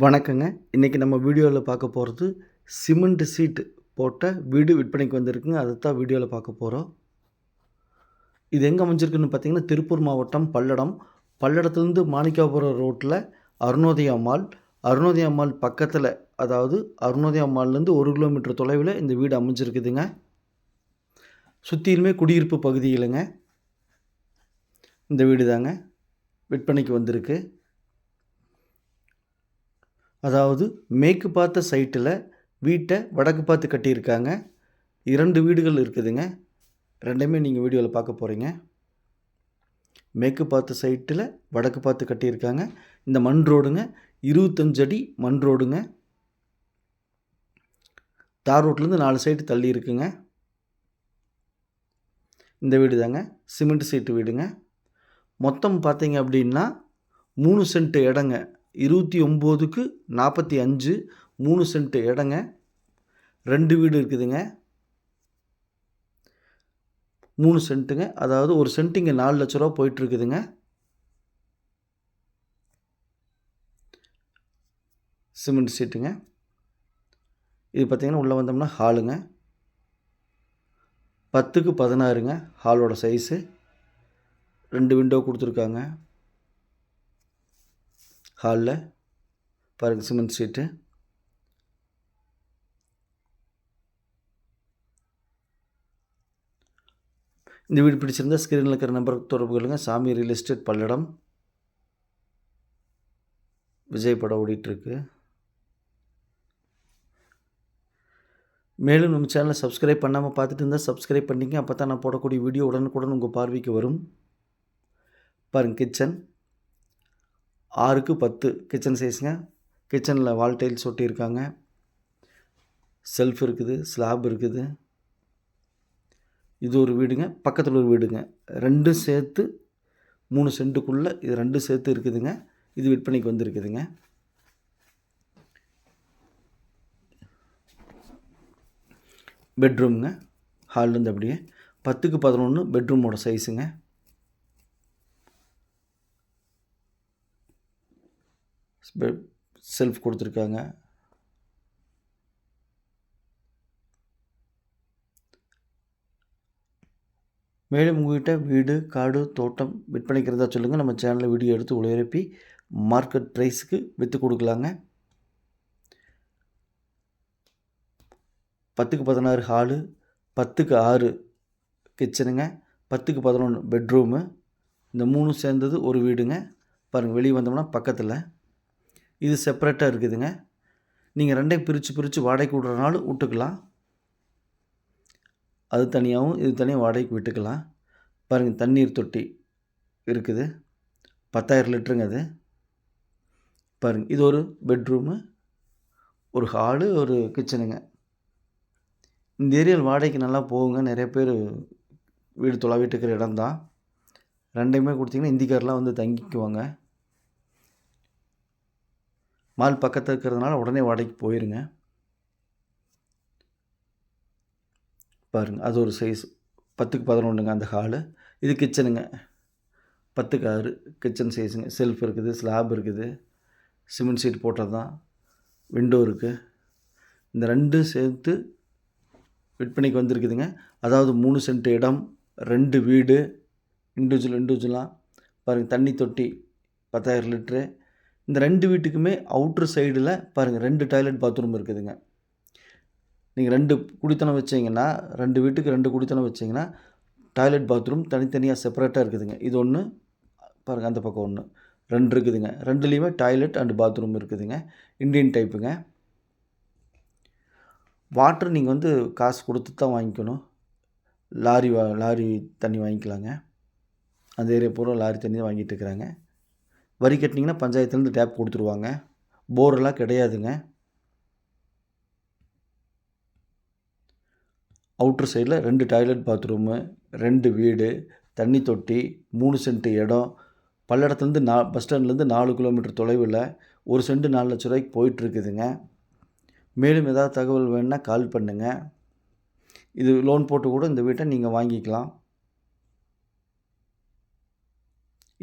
வணக்கங்க. இன்றைக்கி நம்ம வீடியோவில் பார்க்க போகிறது சிமெண்ட் சீட்டு போட்ட வீடு விற்பனைக்கு வந்திருக்குங்க. அதை தான் வீடியோவில் பார்க்க போகிறோம் இது எங்கே அமைஞ்சிருக்குன்னு பார்த்தீங்கன்னா திருப்பூர் மாவட்டம் பல்லடம். பல்லடத்துலேருந்து மாணிக்காபுரம் ரோட்டில் அருணோதயா மால். அருணோதயா மால் பக்கத்தில் அதாவது அருணோதய மால்லேருந்து ஒரு கிலோமீட்டர் தொலைவில் இந்த வீடு அமைஞ்சிருக்குதுங்க. சுற்றிலுமே குடியிருப்பு பகுதியிலுங்க. இந்த வீடு தாங்க விற்பனைக்கு வந்திருக்கு. அதாவது மேற்கு பார்த்த சைட்டில் வீட்டை வடக்கு பார்த்து கட்டியிருக்காங்க. இரண்டு வீடுகள் இருக்குதுங்க. ரெண்டுமே நீங்கள் வீடியோவில் பார்க்க போகிறீங்க மேற்கு பார்த்த சைட்டில் வடக்கு பார்த்து கட்டியிருக்காங்க. இந்த மண் ரோடுங்க இருபத்தஞ்சு அடி மண் ரோடுங்க. தார் ரோட்லேருந்து நாலு சைடு தள்ளி இருக்குங்க. இந்த வீடு தாங்க சிமெண்ட் சீட்டு வீடுங்க. மொத்தம் பார்த்தீங்க அப்படின்னா மூணு சென்ட் இடங்க. இருபத்தி ஒம்போதுக்கு நாற்பத்தி அஞ்சு மூணு சென்ட் இடங்க ரெண்டு வீடு இருக்குதுங்க. மூணு சென்ட்டுங்க. அதாவது ஒரு சென்ட் இங்கே நாலு லட்ச ரூபா போயிட்டுருக்குதுங்க. சிமெண்ட் சீட்டுங்க. இது பார்த்திங்கன்னா உள்ளே வந்தோம்னா ஹாலுங்க. பத்துக்கு பதினாறுங்க ஹாலோட சைஸு. ரெண்டு விண்டோ கொடுத்துருக்காங்க. ஹாலில் பாருங்கள் சிமெண்ட் ஸ்ட்ரீட்டு இந்த வீடு பிடிச்சிருந்தா ஸ்க்ரீனில் இருக்கிற நம்பருக்கு தொடர்பு கொள்ளுங்க. சாமி ரியல் எஸ்டேட் பல்லடம். விஜய் படம் ஓடிட்டுருக்கு. மேலும் நம்ம சேனலை சப்ஸ்கிரைப் பண்ணாமல் பார்த்துட்டு இருந்தால் சப்ஸ்கிரைப் பண்ணிங்க அப்போ தான் நான் போடக்கூடிய வீடியோ உடனுக்குடன் உங்கள் பார்வைக்கு வரும். பாருங்கள் கிச்சன் ஆறுக்கு பத்து கிச்சன் சைஸுங்க கிச்சனில் வால் டைல்ஸ் ஒட்டியிருக்காங்க. செல்ஃப் இருக்குது ஸ்லாப் இருக்குது. இது ஒரு வீடுங்க பக்கத்தில் ஒரு வீடுங்க. ரெண்டும் சேர்த்து மூணு சென்ட்டுக்குள்ளே இது ரெண்டும் சேர்த்து இருக்குதுங்க. இது விற்பனைக்கு வந்திருக்குதுங்க. பெட்ரூம்ங்க ஹால்லேருந்து அப்படியே பத்துக்கு பதினொன்று பெட்ரூமோட சைஸுங்க செல்ஃப் கொடுத்துருக்காங்க. மேலும் உங்கள்கிட்ட வீடு காடு தோட்டம் விற்பனைக்கிறதா சொல்லுங்கள் நம்ம சேனலில் வீடியோ எடுத்து உழைப்பி மார்க்கெட் ப்ரைஸுக்கு விற்று கொடுக்கலாங்க. பத்துக்கு பதினாறு ஹாலு பத்துக்கு ஆறு கிச்சனுங்க பத்துக்கு பதினொன்று பெட்ரூமு இந்த மூணும் சேர்ந்தது ஒரு வீடுங்க. பாருங்கள் வெளியே வந்தோம்னா பக்கத்தில். இது செப்பரேட்டாக இருக்குதுங்க. நீங்கள் ரெண்டையும் பிரித்து பிரித்து வாடகைக்கு விட்றனாலும் விட்டுக்கலாம். அது தனியாகவும் இது தனியாக வாடகைக்கு விட்டுக்கலாம். பாருங்கள் தண்ணீர் தொட்டி இருக்குது. பத்தாயிரம் லிட்டருங்க அது. பாருங்கள் இது ஒரு பெட்ரூமு ஒரு ஹாலு ஒரு கிச்சனுங்க இந்த ஏரியாவில் வாடகைக்கு நல்லா போகுங்க. நிறைய பேர் வீடு தொலாவிட்டு இருக்கிற இடம் தான் ரெண்டையுமே கொடுத்தீங்கன்னா இந்திக்காரெலாம் வந்து தங்கிக்குவாங்க. மால் பக்கத்தில் இருக்கிறதுனால உடனே வாடகைக்கு போயிருங்க. பாருங்கள் அது ஒரு சைஸ் பத்துக்கு பதினொன்றுங்க அந்த ஹாலு இது கிச்சனுங்க பத்துக்கு ஆறு கிச்சன் சைஸுங்க செல்ஃப் இருக்குது ஸ்லாப் இருக்குது. சிமெண்ட் சீட் போட்டது தான் விண்டோ இருக்குது இந்த ரெண்டும் சேர்த்து விற்பனைக்கு வந்திருக்குதுங்க. அதாவது மூணு சென்ட் இடம் ரெண்டு வீடு இண்டிவிஜுவல் இண்டிவிஜுவலாக பாருங்கள் தண்ணி தொட்டி பத்தாயிரம் லிட்ரு இந்த ரெண்டு வீட்டுக்குமே அவுட்ரு சைடில் பாருங்கள் ரெண்டு டாய்லெட் பாத்ரூம் இருக்குதுங்க. நீங்கள் ரெண்டு குடித்தனம் வச்சிங்கன்னா ரெண்டு வீட்டுக்கு ரெண்டு குடித்தனம் வச்சிங்கன்னா டாய்லெட் பாத்ரூம் தனித்தனியாக செப்பரேட்டாக இருக்குதுங்க. இது ஒன்று பாருங்கள் அந்த பக்கம் ஒன்று ரெண்டு இருக்குதுங்க. ரெண்டுலேயுமே டாய்லெட் அண்டு பாத்ரூம் இருக்குதுங்க. இண்டியன் டைப்புங்க வாட்டர் நீங்கள் வந்து காசு கொடுத்து தான் வாங்கிக்கணும். லாரி வா லாரி தண்ணி வாங்கிக்கலாங்க. அந்த ஏரியா பூரா லாரி தண்ணி தான் வாங்கிட்டு இருக்கிறாங்க. வரி கட்டினீங்கன்னா பஞ்சாயத்துலேருந்து டேப் கொடுத்துருவாங்க. போரெல்லாம் கிடையாதுங்க. அவுட்ரு சைடில் ரெண்டு டாய்லெட் பாத்ரூமு ரெண்டு வீடு தண்ணி தொட்டி மூணு சென்ட் இடம். பல்லடத்துலேருந்து நா பஸ் ஸ்டாண்ட்லேருந்து நாலு கிலோமீட்டர் தொலைவில் ஒரு சென்ட் நாலு லட்ச ரூபாய்க்கு போயிட்டுருக்குதுங்க. மேலும் ஏதாவது தகவல் வேணுன்னா கால் பண்ணுங்கள் இது லோன் போட்டு கூட இந்த வீட்டை நீங்கள் வாங்கிக்கலாம்.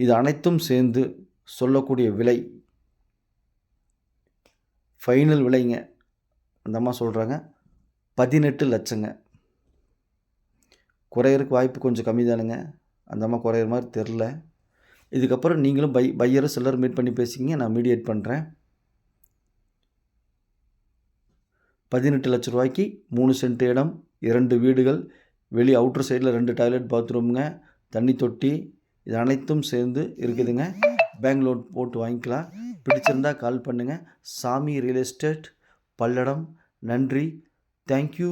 இது அனைத்தும் சேர்ந்து சொல்லக்கூடிய விலை. ஃபைனல் விலைங்க. அந்த அம்மா சொல்கிறாங்க பதினெட்டு லட்சங்க. குறையிறதுக்கு வாய்ப்பு கொஞ்சம் கம்மி தானுங்க. அந்த அம்மா குறையிற மாதிரி தெரில இதுக்கப்புறம் நீங்களும் பை பையரும் செல்லர் மீட் பண்ணி பேசிங்க நான் மீடியேட் பண்ணுறேன் பதினெட்டு லட்ச ரூபாய்க்கு மூணு சென்ட் இடம் இரண்டு வீடுகள் வெளி அவுட்டர் சைடில் ரெண்டு டாய்லெட் பாத்ரூமுங்க தண்ணி தொட்டி இது அனைத்தும் சேர்ந்து இருக்குதுங்க. பேங்க் லோன் போட்டு வாங்கிக்கலாம். பிடிச்சிருந்தா கால் பண்ணுங்கள் சாமி ரியல் எஸ்டேட் பல்லடம் நன்றி. தேங்க்யூ